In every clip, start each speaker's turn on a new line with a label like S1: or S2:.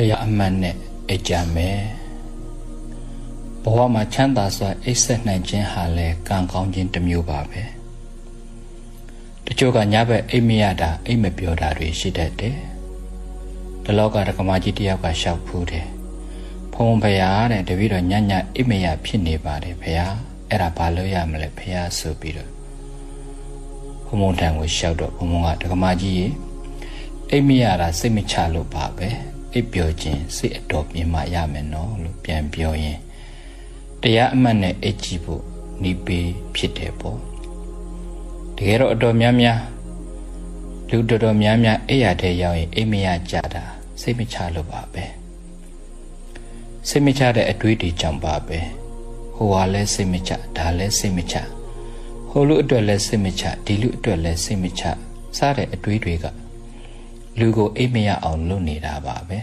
S1: တရားအမှန်နဲ့အကြံမယ်ဘဝမှာချမ်းသာစွာအိပ်ဆက်နိုင်ခြင်းဟာလည်းကံကောင်းခြင်းတစ်မျိုးပါပဲတချို့ကညဘက်အိပ်မရတာအိပ်မပြောတာတွေရှိတတ်တယ်ဒီလောကဒကမာကြီးတယောက်ကရှောက်ဖူးတယ်ဖုံဖရာတဲ့တပည့်တော်ညညအိပ်မရဖြစ်နေပါတယ်ဖရာအဲ့ဒါဘာလို့ရမလဲဖရာဆိုပြီးတော့ဘုံဘုံတန်ကိုရှောက်တော့ဘုံဘုံကဒကမာကြီးရေအိပ်မရတာစိတ်မချလို့ပါပဲ အိပ်ပျော်ခြင်းစိတ်အတော်ပြင်းမှရမယ်နော်လို့ပြန်ပြောရင်တရားအမှတ်နဲ့အိပ်ကြည့်ဖို့နိပေးဖြစ်တယ်ပေါ့တကယ်တော့အတော်များများလူတော်တော်များများအိပ်ရတဲ့ရောက်ရင်အိပ်မရကြတာစိတ်မချလို့ပါပဲစိတ်မချတဲ့အတွေးတွေကြောင့်ပါပဲဟိုဟာလဲစိတ်မချဒါလဲစိတ်မချဟိုလူအတွက်လဲစိတ်မချဒီလူအတွက်လဲစိတ်မချစတဲ့အတွေးတွေက လူကိုအိပ်မရအောင်လုပ်နေတာပါပဲ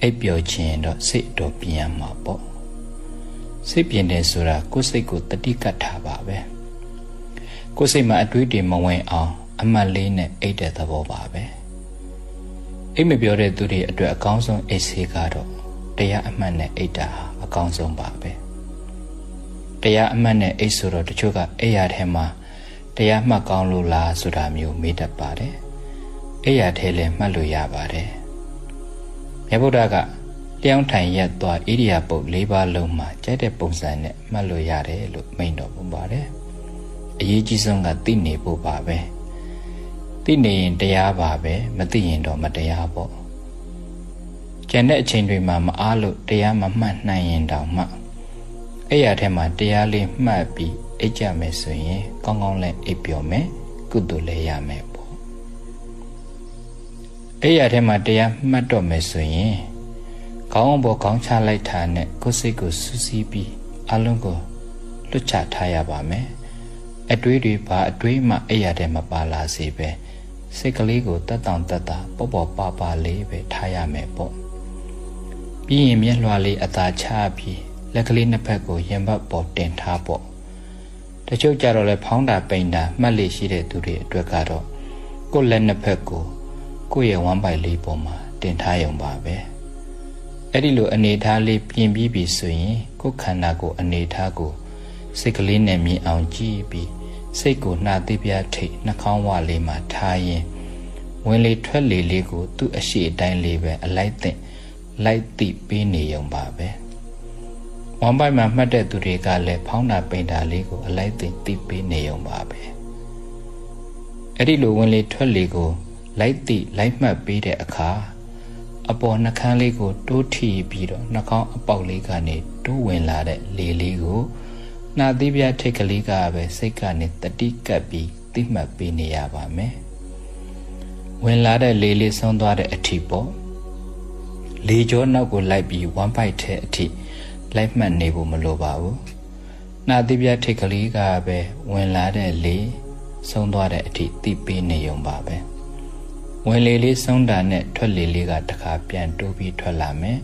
S1: အိပ်ပျော်ခြင်းတော့စိတ်တော်ပြင်းရမှာပေါ့စိတ်ပြင်းတယ်ဆိုတာကိုယ်စိတ်ကိုတတိကတ်ထားပါပဲကိုယ်စိတ်မှာအတွေးတွေမဝင်အောင်အမှတ်လေးနဲ့အိပ်တဲ့သဘောပါပဲအိပ်မပြောတဲ့သူတွေအတွက်အကောင်းဆုံးအိပ်စေကတော့တရားအမှတ်နဲ့အိပ်တာအကောင်းဆုံးပါပဲတရားအမှတ်နဲ့အိပ်ဆိုတော့တချို့ကအိပ်ရထဲမှာတရားမှတ်ကောင်းလို့လားဆိုတာမျိုးမေးတတ်ပါတယ် အိယာထဲလည်းမှတ်လို့ရပါတယ်မြတ်ဗုဒ္ဓကလျောင်းထိုင်ရက်သွားဣရိယာပုတ်၄ပါးလုံးမှာကြိုက်တဲ့ပုံစံနဲ့မှတ်လို့ရတယ်လို့မိန့်တော်မူပါတယ်အရေးကြီးဆုံးကသိနေဖို့ပါပဲသိနေရင်တရားပါပဲမသိရင်တော့မတရားပေါ့ကျန်တဲ့အချိန်တွေမှာမအားလို့တရားမမှတ်နိုင်ရင်တောင်မှအဲ့ရထဲမှာတရားလေးမှတ်ပြီးအိတ်ကြမယ်ဆိုရင်ကောင်းကောင်းလဲအိပ်ပျော်မယ်ကုသိုလ်လည်းရမယ် အဲ့ရထဲမှာတရားမှတ်တော့မယ်ဆိုရင်ခေါင်းပေါ်ခေါင်းချလိုက်တာနဲ့ကိုယ်စိတ်ကိုစူးစီးပြီးအလုံးကိုလွတ်ချထားရပါမယ်အတွေးတွေဘာအတွေးမှအဲ့ရထဲမှာပါလာစေပဲစိတ်ကလေးကိုတက်တောင့်တက်တာပေါ့ပေါ့ပါပါလေးပဲထားရမယ်ပေါ့ပြီးရင်မျက်လွှာလေးအသာချပြီးလက်ကလေးနှစ်ဖက်ကိုရင်ဘတ်ပေါ်တင်ထားပေါ့တချို့ကြတော့လဲဖောင်းတာပိန်တာမှတ်လေးရှိတဲ့သူတွေအတွက်ကတော့ကိုယ်လက်နှစ်ဖက်ကို ကိုယ့်ရဲ့ဝမ်းပိုက်လေးပေါ်မှာတင်ထားရုံပါပဲအဲ့ဒီလိုအနေထားလေးပြင်ပြီးပြီဆိုရင်ကိုယ်ခန္ဓာကိုအနေထားကိုစိတ်ကလေးနဲ့မြင်အောင်ကြည့်ပြီးစိတ်ကိုနှာသေးပြထိတ်နှာခေါင်းဝလေးမှာထားရင်ဝင်လေထွက်လေလေးကို သူ့အရှိအတိုင်းလေးပဲအလိုက်သင့်လိုက်သိပေးနေရုံပါပဲဝမ်းပိုက်မှာမှတ်တဲ့သူတွေကလည်းဖောင်းတာပိန်တာလေးကိုအလိုက်သင့်သိပေးနေရုံပါပဲအဲ့ဒီလိုဝင်လေထွက်လေကို လိုက်သိလိုက်မှတ်ပေးတဲ့အခါအပေါ်နှကန်းလေးကို တိုးထီပြီးတော့နှာခေါင်းအပေါက်လေးကနေတိုးဝင်လာတဲ့လေလေးကိုနှာသီးပြထိတ်ကလေးကပဲစိတ်ကနေတတိကပ်ပြီးသိမှတ်ပေးနေရပါမယ်ဝင်လာတဲ့လေလေးဆုံးသွားတဲ့အထိပေါ့လေကြောနောက်ကိုလိုက်ပြီးဝမ်းပိုက်တဲ့အထိလိုက်မှတ်နေဖို့မလိုပါဘူးနှာသီးပြထိတ်ကလေးကပဲဝင်လာတဲ့လေဆုံးသွားတဲ့အထိသိပေးနေုံပါပဲ ဝင်လေလေးဆုံးတာနဲ့ထွက်လေလေးကတခါပြန်တိုးပြီးထွက်လာမယ်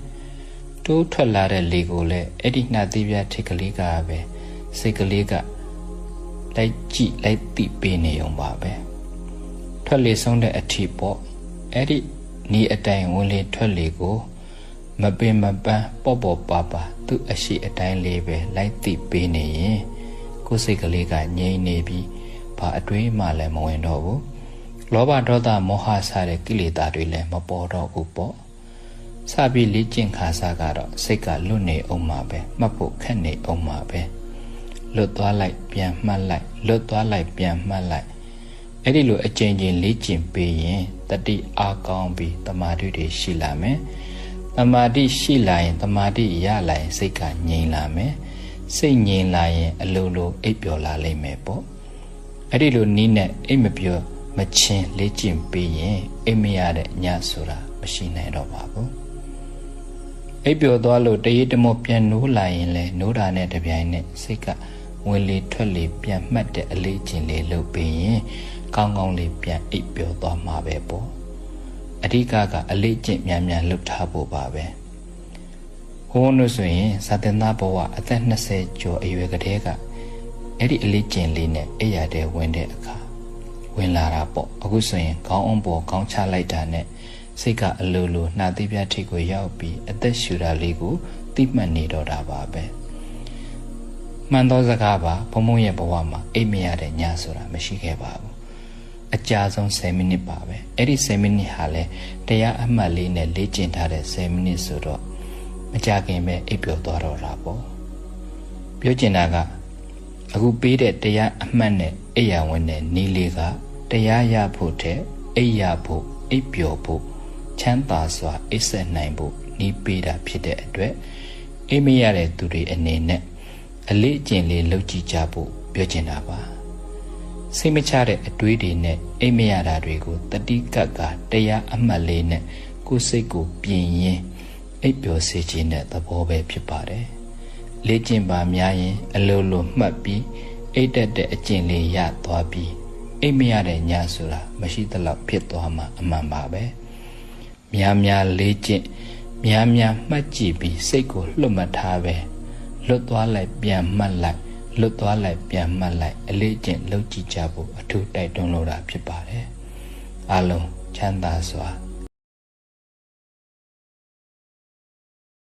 S1: တိုးထွက်လာတဲ့လေကိုလည်းအဲ့ဒီနှာသီးပြထိတ်ကလေးကပဲစိတ်ကလေးကလိုက်ကြည့်လိုက်သိပေးနေုံပါပဲထွက်လေဆုံးတဲ့အထိပေါ့အဲ့ဒီဤအတိုင်းဝင်လေထွက်လေကိုမပင်မပန်းပေါ့ပေါ့ပါပါသူ့အရှိအတိုင်းလေးပဲလိုက်သိပေးနေရင်ကိုယ်စိတ်ကလေးကငြိမ်နေပြီးဘာအတွေးမှလည်းမဝင်တော့ဘူး လောဘဒေါသမောဟစတဲ့ကိလေသာတွေလည်းမပေါ်တော့ဘူးပေါ့စပြီးလေ့ကျင့်ခါစားကတော့စိတ်ကလွတ်နေအောင်မှာပဲမှတ်ဖို့ခက်နေအောင်မှာပဲလွတ်သွားလိုက်ပြန်မှတ်လိုက်လွတ်သွားလိုက်ပြန်မှတ်လိုက်အဲ့ဒီလိုအကျဉ်းချင်းလေ့ကျင့်ပေးရင်တတိအားကောင်းပြီးတမာတိတွေရှိလာမယ်တမာတိရှိလာရင်တမာတိရလာရင်စိတ်ကငြိမ်လာမယ်စိတ်ငြိမ်လာရင်အလိုလိုအိပ်ပျော်လာလိမ့်မယ်ပေါ့အဲ့ဒီလိုနီးနဲ့အိပ်မပျော် မချင်းလေ့ကျင့်ပေးရင်အိမ်မရတဲ့ညဆိုတာမရှိနိုင်တော့ပါဘူးအိပ်ပျော်သွားလို့တရေတမောပြန်နိုးလာရင်လဲနိုးတာနဲ့တပြိုင်နက်စိတ်ကဝင်လေထွက်လေပြန်မှတ်တဲ့အလေးကျင့်လေးလုပ်ပေးရင်ကောင်းကောင်းလေးပြန်အိပ်ပျော်သွားမှာပဲပေါ့အဓိကကအလေးကျင့်များများလုပ်ထားဖို့ပါပဲဟိုးလို့ဆိုရင်ဇာတင်သားဘဝအသက်20ကျော်အရွယ်ကတည်းကအဲ့ဒီအလေးကျင့်လေးနဲ့အိယာတဲ့ဝင်တဲ့အခါ ဝင်လာတာပေါ့အခုဆိုရင်ခေါင်းအောင်ပေါ်ခေါင်းချလိုက်တာနဲ့စိတ်ကအလိုလိုနှာသီးပြထိတ်ကိုရောက်ပြီးအသက်ရှူတာလေးကိုသိမှတ်နေတော့တာပါပဲမှန်သောစကားပါဘုံဘုံရဲ့ဘဝမှာအိပ်မရတဲ့ညဆိုတာမရှိခဲ့ပါဘူးအကြာဆုံး10မိနစ်ပါပဲအဲ့ဒီ10မိနစ်ဟာလဲတရားအမှတ်လေးနဲ့လေ့ကျင့်ထားတဲ့10မိနစ်ဆိုတော့မကြခင်ပဲအိပ်ပျော်သွားတော့တာပေါ့ပြောချင်တာကအခုပေးတဲ့တရားအမှတ်နဲ့အိယာဝင်တဲ့နီးလေးက တရားရဖို့တဲ့အိပ်ရဖို့အိပ်ပျော်ဖို့ချမ်းသာစွာအိပ်ဆက်နိုင်ဖို့နီးပေးတာဖြစ်တဲ့အတွက်အိပ်မရတဲ့သူတွေအနေနဲ့အလေးအကျင့်လေးလုပ်ကြည့်ကြဖို့ပြောချင်တာပါစိတ်မချတဲ့အတွေးတွေနဲ့အိပ်မရတာတွေကိုတတိကတ်ကတရားအမှတ်လေးနဲ့ကိုယ်စိတ်ကိုပြင်ရင်အိပ်ပျော်စေခြင်းတဲ့သဘောပဲဖြစ်ပါတယ်လေ့ကျင့်ပါများရင် အလိုလိုမှတ်ပြီးအိတ်တက်တဲ့အကျင့်လေးရသွားပြီး အိတ်မရတဲ့ညဆိုတာမရှိသလောက်ဖြစ်သွားမှာအမှန်ပါပဲများများလေးကျင့်များများမှတ်ကြည့်ပြီးစိတ်ကိုလွတ်မှတ်ထားပဲလွတ်သွားလိုက်ပြန်မှတ်လိုက်လွတ်သွားလိုက်ပြန်မှတ်လိုက်အလေးကျင့်လုပ်ကြည့်ကြဖို့အထူးတိုက်တွန်းလိုတာဖြစ်ပါတယ်အားလုံးချမ်းသာစွာ